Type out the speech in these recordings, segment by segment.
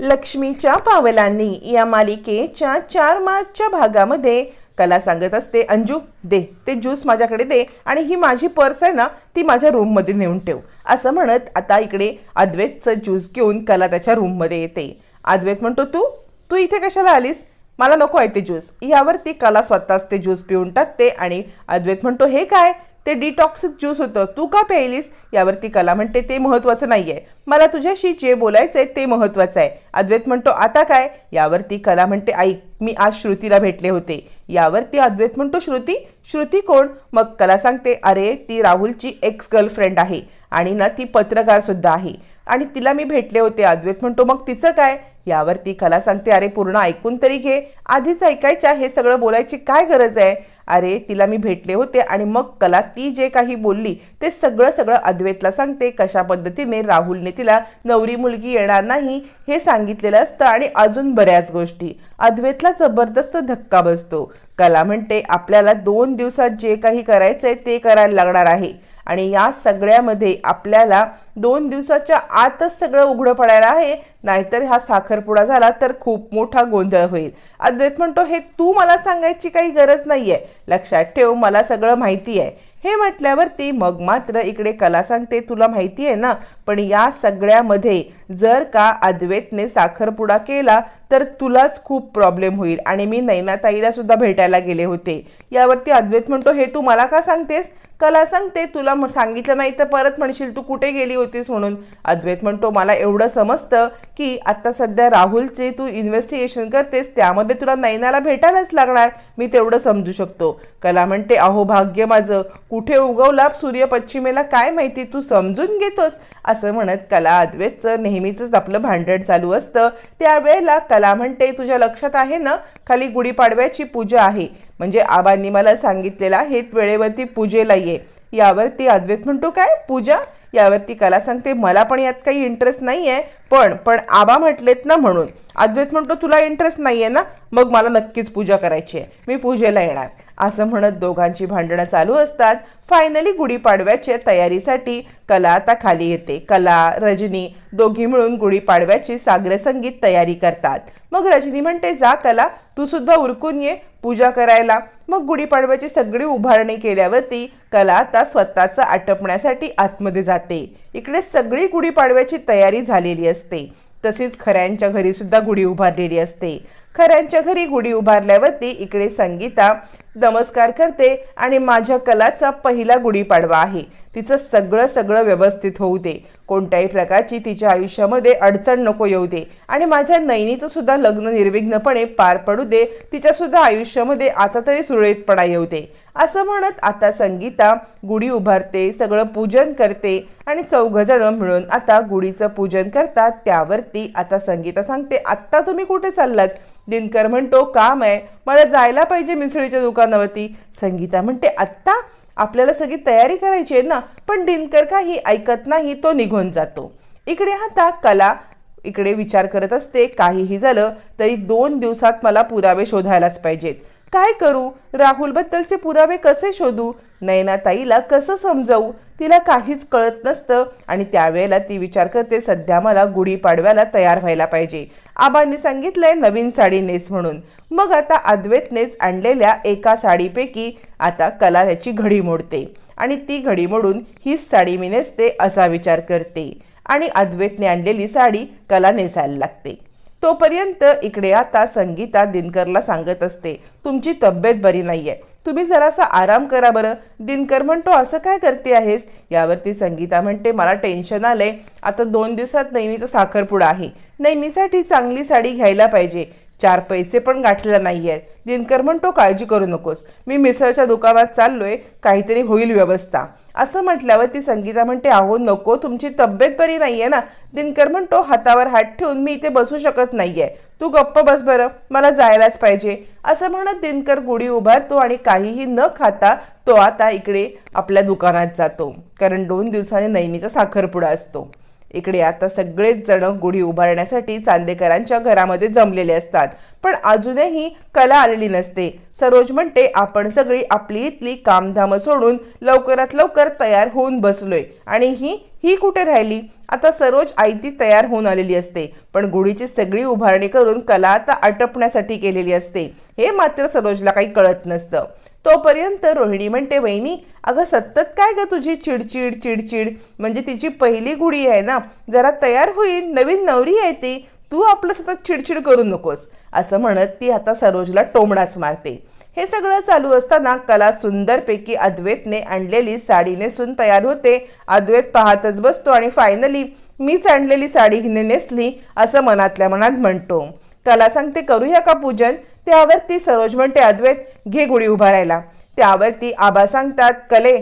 लक्ष्मीच्या पावलांनी या मालिकेच्या चार मार्चच्या भागामध्ये कला सांगत असते. अंजू दे. ते ज्यूस माझ्याकडे दे आणि ही माझी पर्स आहे ना ती माझ्या रूममध्ये नेऊन ठेव. असं म्हणत आता इकडे अद्वैतचं ज्यूस घेऊन कला त्याच्या रूममध्ये येते. अद्वैत म्हणतो तू? तू इथे कशाला आलीस? मला नको आहे ते ज्यूस. यावर ती कला स्वतःच ते ज्यूस पिऊन टाकते आणि अद्वैत म्हणतो हे काय? ते डिटॉक्सिक ज्यूस होतं. तू का प्यायलीस? यावरती कला म्हणते ते महत्त्वाचं नाही आहे मला तुझ्याशी जे बोलायचं आहे ते महत्त्वाचं आहे. अद्वैत म्हणतो आता काय? यावरती कला म्हणते ऐक मी आज श्रुतीला भेटले होते. यावरती अद्वैत म्हणतो श्रुती? श्रुती कोण? मग कला सांगते अरे ती राहुलची एक्स गर्लफ्रेंड आहे आणि ना ती पत्रकारसुद्धा आहे आणि तिला मी भेटले होते. अद्वैत म्हणतो मग तिचं काय? यावरती कला सांगते अरे पूर्ण ऐकून तरी घे. आधीच ऐकायच्या हे सगळं बोलायची काय गरज आहे? अरे तिला मी भेटले होते आणि मग कला ती जे काही बोलली ते सगळं सगळं अद्वैतला सांगते. कशा पद्धतीने राहुलने तिला नवरी मुलगी येणार नाही हे सांगितलेलं असतं आणि अजून बऱ्याच गोष्टी. अद्वैतला जबरदस्त धक्का बसतो. कला म्हणते आपल्याला दोन दिवसात जे काही करायचंय ते करायला लागणार आहे. आणि या सगळ्यामध्ये आपल्याला दोन दिवसाच्या आतच सगळं उघडं पडायला आहे. नाहीतर हा साखरपुडा झाला तर खूप मोठा गोंधळ होईल. अद्वैत म्हणतो हे तू मला सांगायची काही गरज नाही आहे लक्षात ठेव मला सगळं माहिती आहे. हे म्हटल्यावरती मग मात्र इकडे कला सांगते तुला माहिती आहे ना पण या सगळ्यामध्ये जर का अद्वैतने साखरपुडा केला तर तुलाच खूप प्रॉब्लेम होईल. आणि मी नैनाताईला सुद्धा भेटायला गेले होते. यावरती अद्वैत म्हणतो हे तू मला का सांगतेस? कला सांगते तुला सांगितलं नाही तर परत म्हणशील तू कुठे गेली होतीस? म्हणून अद्वैत म्हणतो मला एवढं समजतं की आता सध्या राहुलचे तू इन्व्हेस्टिगेशन करतेस त्यामध्ये तुला नैनाला भेटायलाच लागणार. मी तेवढं समजू शकतो. कला म्हणते अहो भाग्य माझं. कुठे उगवला सूर्य पश्चिमेला काय माहिती? तू समजून घेतोस. असं म्हणत कला अद्वैतचं नेहमीचंच आपलं भांडण चालू असतं. त्यावेळेला कला म्हणते तुझ्या लक्षात आहे ना? खाली गुढीपाडव्याची पूजा आहे. म्हणजे आबांनी मला सांगितलेला हेत वेळेवरती पूजेला ये यावरती अद्वैत म्हणतो काय? पूजा? यावरती कला सांगते मला पण यात काही इंटरेस्ट नाही आहे पण पण आबा म्हटलेत ना म्हणून. अद्वैत म्हणतो तुला इंटरेस्ट नाही आहे ना? मग मला नक्कीच पूजा करायची आहे. मी पूजेला येणार. असं म्हणत दोघांची भांडणं चालू असतात. फायनली गुढीपाडव्याच्या तयारीसाठी कला आता खाली येते. कला रजनी दोघी मिळून गुढीपाडव्याची सागर संगीत तयारी करतात. मग रजनी म्हणते जा कला तू सुद्धा उरकून ये पूजा करायला. मग गुढीपाडव्याची सगळी उभारणी केल्यावरती कला आता स्वतःचं आटपण्यासाठी आतमध्ये जाते. इकडे सगळी गुढीपाडव्याची तयारी झालेली असते. तशीच खऱ्यांच्या घरीसुद्धा गुढी उभारलेली असते. खऱ्यांच्या घरी गुढी उभारल्यावरती इकडे संगीता नमस्कार करते आणि माझ्या कलाचा पहिला गुढीपाडवा आहे. तिचं सगळं सगळं व्यवस्थित होऊ दे. कोणत्याही प्रकारची तिच्या आयुष्यामध्ये अडचण नको येऊ दे. आणि माझ्या नैनीचं सुद्धा लग्न निर्विघ्नपणे पार पडू दे. तिच्यासुद्धा आयुष्यामध्ये आता तरी सुरळीतपणा येऊ दे. असं म्हणत आता संगीता गुढी उभारते सगळं पूजन करते आणि चौघजण मिळून आता गुढीचं पूजन करतात. त्यावरती आता संगीता सांगते आत्ता तुम्ही कुठे चाललात? दिनकर म्हणतो काम आहे मला जायला पाहिजे मिसळीच्या दुकानावरती. संगीता म्हणते आत्ता? आपल्याला सगळी तयारी करायची आहे ना पण दिनकर काही ऐकत नाही तो निघून जातो. इकडे आता कला इकडे विचार करत असते काहीही झालं तरी दोन दिवसात मला पुरावे शोधायलाच पाहिजेत. काय करू? राहुलबद्दलचे पुरावे कसे शोधू? नयनाताईला कसं समजावू? तिला काहीच कळत नसतं आणि त्यावेळेला ती विचार करते सध्या मला गुढीपाडव्याला तयार व्हायला पाहिजे. आबांनी सांगितलंय नवीन साडी नेस म्हणून. मग आता अद्वैतनेच आणलेल्या एका साडीपैकी आता कला त्याची घडी मोडते आणि ती घडी मोडून हीच साडी मी नेसते असा विचार करते. आणि अद्वैतने आणलेली साडी कला नेसायला लागते. तोपर्यंत इकडे आता संगीता दिनकरला सांगत असते तुमची तब्येत बरी नाही आहे तुम्ही जरासा आराम करा बरं. दिनकर म्हणतो असं काय करते आहेस? यावरती संगीता म्हणते मला टेन्शन आलंय. आता दोन दिवसात नैनीचा साखरपुडा आहे. नैनीसाठी चांगली साडी घ्यायला पाहिजे. चार पैसे पण गाठलेला नाही आहेत दिनकर म्हणतो काळजी करू नकोस. मी मिसळच्या दुकानात चाललोय. काहीतरी होईल व्यवस्था. असं म्हटल्यावर ती संगीता म्हणते अहो नको. तुमची तब्येत बरी नाही आहे ना. दिनकर म्हणतो हातावर हात ठेवून मी इथे बसू शकत नाही आहे तू गप्प बस बरं मला जायलाच पाहिजे. असं म्हणत दिनकर गुढी उभारतो आणि काहीही न खाता तो आता इकडे आपल्या दुकानात जातो. कारण दोन दिवसांनी नैनीचा साखरपुडा असतो. इकडे आता सगळेच जण गुढी उभारण्यासाठी चांदेकरांच्या घरामध्ये जमलेले असतात. पण अजूनही कला आलेली नसते. सरोज म्हणते आपण सगळी आपली इथली कामधाम सोडून लवकरात लवकर तयार होऊन बसलोय. आणि ही ही कुठे राहिली? आता सरोज आयती तयार होऊन आलेली असते पण गुढीची सगळी उभारणी करून कला आता आटपण्यासाठी केलेली असते. हे मात्र सरोजला काही कळत नसतं. तोपर्यंत रोहिणी म्हणते वहिनी अगं सतत काय ग तुझी चिडचिड चिडचिड? म्हणजे तिची पहिली गुढी आहे ना? जरा तयार होईल नवीन नवरी आहे ती. तू आपलं सतत चिडचिड करू नकोस. असं म्हणत ती आता सरोजला टोमडाच मारते. हे सगळं चालू असताना कला सुंदरपैकी अद्वैतने आणलेली साडी नेसून तयार होते. अद्वैत पाहतच बसतो आणि फायनली मीच आणलेली साडी हिने नेसली असं मनातल्या मनात म्हणतो. कला सांगते करूया का पूजन? त्यावर ती सरोज म्हणते अद्वैत घे गुढी उभारायला त्यावरती आबा सांगतात कले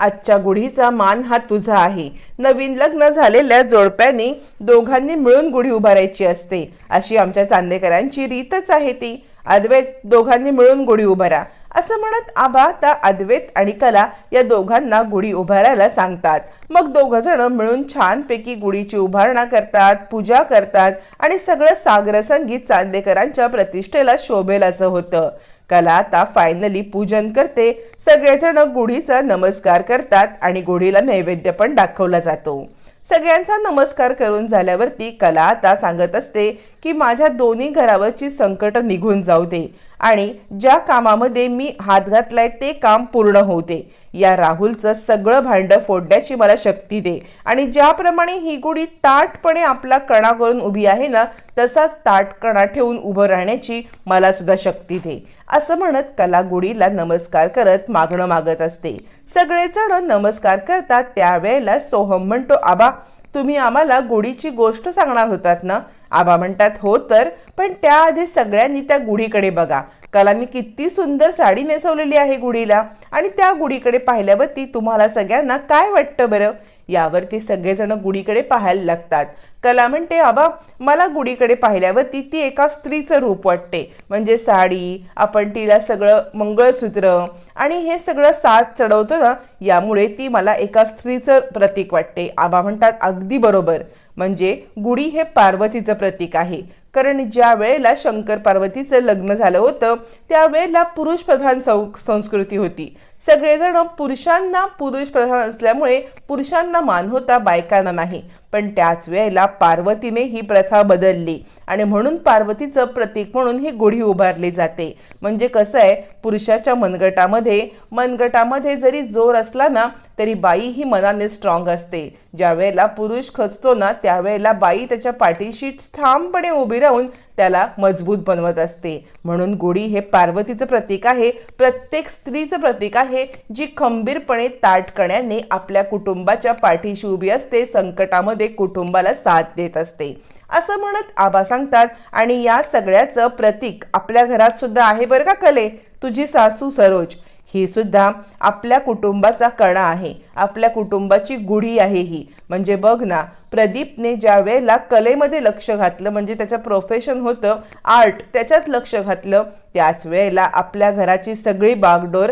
आजच्या गुढीचा मान हा तुझा आहे. नवीन लग्न झालेल्या जोडप्यांनी दोघांनी मिळून गुढी उभारायची असते. अशी आमच्या चांदेकरांची रीतच आहे ती. अद्वैत दोघांनी मिळून गुढी उभारा. असं म्हणत आबा त्या अद्वैत आणि कला या दोघांना गुढी उभारायला सांगतात. मग दोघ जण मिळून छानपैकी गुढीची उभारणा करतात पूजा करतात आणि सगळं सागर संगीत चांदेकरांच्या प्रतिष्ठेला शोभेल असं होतं. कला आता फायनली पूजन करते. सगळेजण गुढीचा नमस्कार करतात आणि गुढीला नैवेद्य पण दाखवला जातो. सगळ्यांचा नमस्कार करून झाल्यावरती कला आता सांगत असते की माझ्या दोन्ही घरावरची संकट निघून जाऊ दे. आणि ज्या कामामध्ये मी हात घातलाय ते काम पूर्ण होऊ दे. या राहुलचं सगळं भांडं फोडण्याची मला शक्ती दे. आणि ज्याप्रमाणे ही गुढी ताटपणे आपला कणा करून उभी आहे ना तसाच ताट कणा ठेवून उभं राहण्याची मला सुद्धा शक्ती दे. असं म्हणत कला गुढीला नमस्कार करत मागणं मागत असते. सगळेजण नमस्कार करतात त्यावेळेला सोहम म्हणतो आबा तुम्ही आम्हाला गुढीची गोष्ट सांगणार होतात ना? आबा म्हणतात हो तर पण त्याआधी सगळ्यांनी त्या गुढीकडे बघा. कलांनी किती सुंदर साडी नेसवलेली आहे गुढीला. आणि त्या गुढीकडे पाहिल्यावरती तुम्हाला सगळ्यांना काय वाटतं बरं? यावरती सगळेजण गुढीकडे पाहायला लागतात. कला म्हणते आबा मला गुढीकडे पाहिल्यावरती ती एका स्त्रीचं रूप वाटते. म्हणजे साडी आपण तिला सगळं मंगळसूत्र आणि हे सगळं साथ चढवतो ना यामुळे ती मला एका स्त्रीचं प्रतीक वाटते. आबा म्हणतात अगदी बरोबर. म्हणजे गुढी हे पार्वतीचं प्रतीक आहे. कारण ज्या वेळेला शंकर पार्वतीचं लग्न झालं होतं त्यावेळेला पुरुष प्रधान सौ संस्कृती होती. सगळेजण पुरुषांना पुरुष प्रधान असल्यामुळे पुरुषांना मान होता बायकांना नाही. पण त्याच वेळेला पार्वतीने ही प्रथा बदलली. आणि म्हणून पार्वतीचं प्रतीक म्हणून ही गुढी उभारली जाते. म्हणजे कसं आहे पुरुषाच्या मनगटामध्ये मनगटामध्ये जरी जोर असला ना तरी बाई ही मनाने स्ट्रॉंग असते. ज्या वेळेला पुरुष खचतो ना त्यावेळेला बाई त्याच्या पाठीशी ठामपणे उभी राहून त्याला मजबूत बनवत असते. म्हणून गुढी हे पार्वतीचं प्रतीक आहे. प्रत्येक स्त्रीचं प्रतीक आहे जी खंबीरपणे ताटकण्याने आपल्या कुटुंबाच्या पाठीशी उभी असते संकटामध्ये कुटुंबाला साथ देत असते. असं म्हणत आबा सांगतात आणि या सगळ्याचं प्रतीक आपल्या घरात सुद्धा आहे बरं का कले? तुझी सासू सरोज. ही सुद्धा आपल्या कुटुंबाचा कणा आहे. आपल्या कुटुंबाची गुढी आहे ही. म्हणजे बघ ना प्रदीपने ज्या वेळेला कलेमध्ये लक्ष घातलं म्हणजे त्याचं प्रोफेशन होतं आर्ट त्याच्यात लक्ष घातलं त्याच वेळेला आपल्या घराची सगळी बागडोर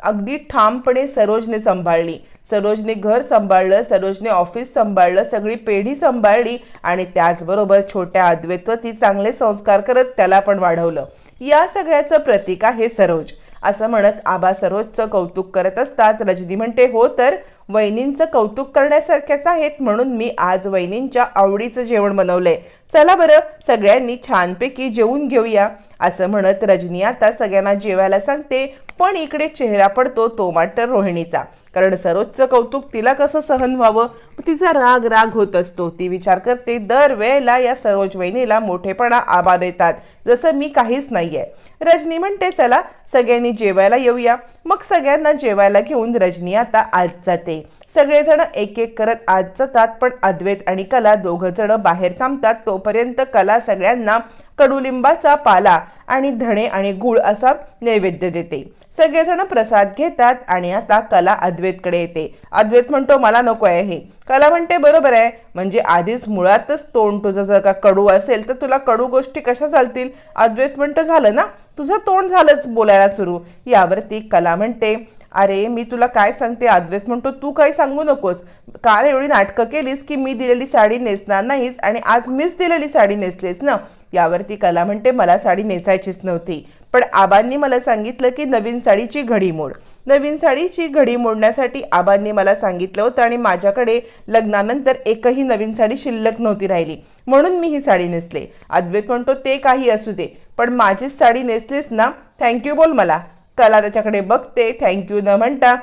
अगदी ठामपणे सरोजने सांभाळली. सरोजने घर सांभाळलं सरोजने ऑफिस सांभाळलं सगळी पेढी सांभाळली आणि त्याचबरोबर छोट्या अद्वैतवती चांगले संस्कार करत त्याला पण वाढवलं. या सगळ्याचं प्रतीक आहे सरोज. असं म्हणत आबा सरोजचं कौतुक करत असतात. रजनी म्हणते हो तर वहिनींचं कौतुक करण्यासारख्याच आहेत म्हणून मी आज वहिनींच्या आवडीचं जेवण बनवलंय. चला बरं सगळ्यांनी छानपैकी जेवून घेऊया असं म्हणत रजनी आता सगळ्यांना जेवायला सांगते. पण इकडे चेहरा पडतो तो मात्र रोहिणीचा कारण सरोजचं कौतुक तिला कसं सहन व्हावं? तिचा राग राग होत असतो. ती विचार करते दर वेळेला या सरोज वहिनीला मोठेपणा आबा देतात. जसं मी काहीच नाही आहे रजनी म्हणते चला सगळ्यांनी जेवायला येऊया. मग सगळ्यांना जेवायला घेऊन रजनी आता आज जाते. सगळेजण एक एक करत आज जातात पण अद्वैत आणि कला दोघं जण बाहेर थांबतात. तोपर्यंत कला सगळ्यांना कडुलिंबाचा पाला आणि धणे आणि गुळ असा नैवेद्य देते. सगळेजण प्रसाद घेतात आणि आता कला अद्वैतकडे येते. अद्वैत म्हणतो मला नको आहे हे. कला म्हणते बरोबर आहे. म्हणजे आधीच मुळातच तोंड तुझं जर का कडू असेल तर तुला कडू गोष्टी कशा चालतील? अद्वैत म्हणतं झालं ना? तुझं तोंड झालंच बोलायला सुरू. यावरती कला म्हणते अरे मी तुला काय सांगते? अद्वैत म्हणतो तू काही सांगू नकोस. काल एवढी नाटकं केलीस की मी दिलेली साडी नेसणार नाहीस आणि आज मीच दिलेली साडी नेसलीस ना? यावरती कला म्हणते मला साडी नेसायचीच नव्हती. पण आबांनी मला सांगितलं की नवीन साडीची घडी मोड. नवीन साडीची घडी मोडण्यासाठी आबांनी मला सांगितलं होतं आणि माझ्याकडे लग्नानंतर एकही नवीन साडी शिल्लक नव्हती राहिली. म्हणून मी ही साडी नेसले. अद्वैत म्हणतो ते काही असू दे. पण माझीच साडी नेसलीस ना? थँक्यू बोल मला. कला त्याच्याकडे बघते. थँक्यू न म्हणता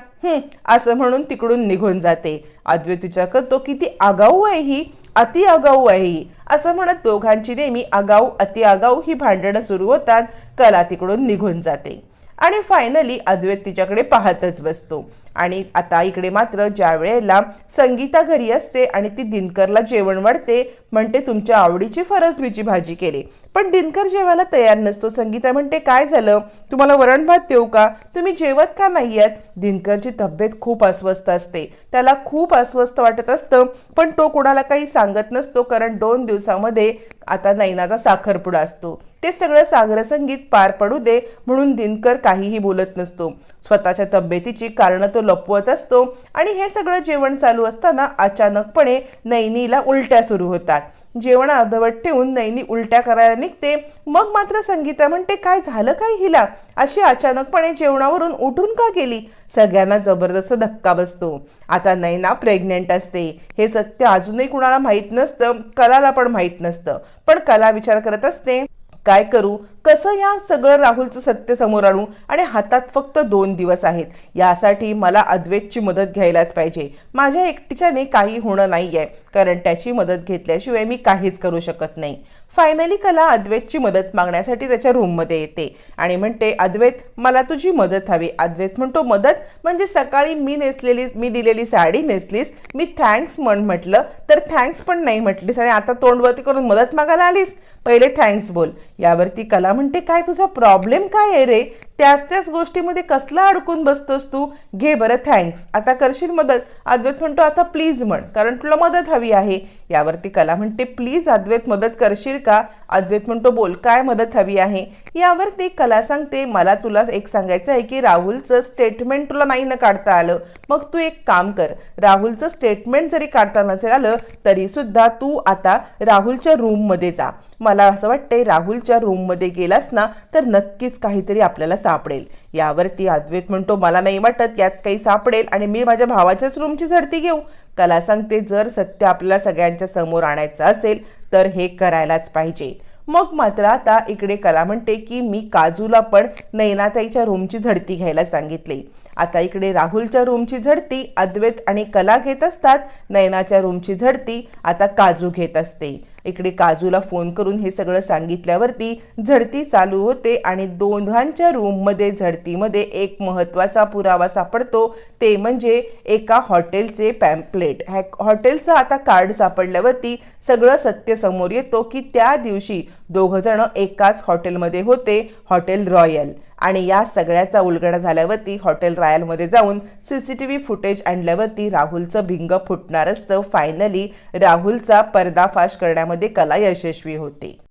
असं म्हणून तिकडून निघून जाते. अद्वैत विचार करतो किती आगाऊ आहे ही. अति आगाऊ आहे. असं म्हणत दोघांची नेहमी आगाऊ अति आगाऊ ही भांडणं सुरू होतात कला तिकडून निघून जाते. आणि फायनली अद्वैत तिच्याकडे पाहतच बसतो. आणि आता इकडे मात्र ज्या वेळेला संगीता घरी असते आणि ती दिनकरला जेवण वाढते म्हणते तुमच्या आवडीची फरसबीची भाजी केली. पण दिनकर जेवायला तयार नसतो. संगीता म्हणते काय झालं? तुम्हाला वरण भात देऊ का? तुम्ही जेवत का नाही आहेत दिनकरची तब्येत खूप अस्वस्थ असते. त्याला खूप अस्वस्थ वाटत असतं पण तो कोणाला काही सांगत नसतो कारण दोन दिवसामध्ये आता नैनाचा साखरपुडा असतो. ते सगळं सागर संगीत पार पडू दे म्हणून दिनकर काहीही बोलत नसतो. स्वतःच्या तब्येतीची कारणं तो लपवत असतो आणि हे सगळं जेवण चालू असताना अचानकपणे नैनीला उलट्या सुरू होतात. जेवण अर्धवट ठेवून नैनी उलट्या करायला निघते. मग मात्र संगीता म्हणते काय झालं काय हिला? अशी अचानकपणे जेवणावरून उठून का गेली? सगळ्यांना जबरदस्त धक्का बसतो. आता नैना प्रेग्नेंट असते. हे सत्य अजूनही कुणाला माहीत नसतं. कलाला पण माहीत नसतं. पण कला विचार करत असते. काय करू? कसं या सगळं राहुलचं सत्य समोर आणू? आणि हातात फक्त दोन दिवस आहेत. यासाठी मला अद्वैतची मदत घ्यायलाच पाहिजे. माझ्या एकटीच्याने काही होणं नाही आहे कारण त्याची मदत घेतल्याशिवाय मी काहीच करू शकत नाही. फायनली कला अद्वैतची मदत मागण्यासाठी त्याच्या रूममध्ये येते. आणि म्हणते अद्वैत मला तुझी मदत हवी. अद्वैत म्हणतो मदत? म्हणजे सकाळी मी नेसलेली मी दिलेली साडी नेसलीस मी थँक्स म्हण म्हटलं तर थँक्स पण नाही म्हटलीस आणि आता तोंडवरती करून मदत मागायला आलीस? पहिले थँक्स बोल. यावरती कला म्हणते काय तुझा प्रॉब्लेम काय आहे रे? त्याच त्याच गोष्टीमध्ये कसला अडकून बसतोस तू? घे बरं थँक्स आता करशील मदत? अद्वैत म्हणतो आता प्लीज म्हण कारण तुला मदत हवी आहे. यावरती कला म्हणते प्लीज अद्वैत मदत करशील का? अद्वैत म्हणतो बोल काय मदत हवी आहे? यावरती कला सांगते मला तुला एक सांगायचं आहे की राहुलचं स्टेटमेंट तुला नाही न काढता आलं. मग तू एक काम कर राहुलचं स्टेटमेंट जरी काढता नसेल आलं तरी सुद्धा तू आता राहुलच्या रूममध्ये जा. मला असं वाटतंय राहुलच्या रूममध्ये गेलास ना तर नक्कीच काहीतरी आपल्याला सापडेल. यावरती अद्वैत म्हणतो मला नाही वाटत यात काही सापडेल आणि मी माझ्या भावाच्याच रूमची झडती घेऊ. कला सांगते जर सत्य आपल्याला सगळ्यांच्या समोर आणायचं असेल तर हे करायलाच पाहिजे. मग मात्र आता इकडे कला म्हणते की मी काजूला पण नैनाताईच्या रूमची झडती घ्यायला सांगितली. आता इकडे राहुलच्या रूमची झडती अद्वैत आणि कला घेत असतात नयनाच्या रूमची झडती आता काजू घेत असते. इकडे काजूला फोन करून हे सगळं सांगितल्यावरती झडती चालू होते आणि दोघांच्या रूममध्ये झडतीमध्ये एक महत्त्वाचा पुरावा सापडतो. ते म्हणजे एका हॉटेलचे पॅम्पलेट ह्या हॉटेलचं आता कार्ड सापडल्यावरती सगळं सत्य समोर येतो की त्या दिवशी दोघंजणं एकाच हॉटेलमध्ये होते हॉटेल रॉयल. आणि या सगळ्याचा उलगडा झाल्यावरती हॉटेल रॉयलमध्ये जाऊन C C T V footage आणल्यावरती राहुलचं भिंग फुटणार असतं. फायनली राहुलचा पर्दाफाश करण्यामध्ये कला यशस्वी होते.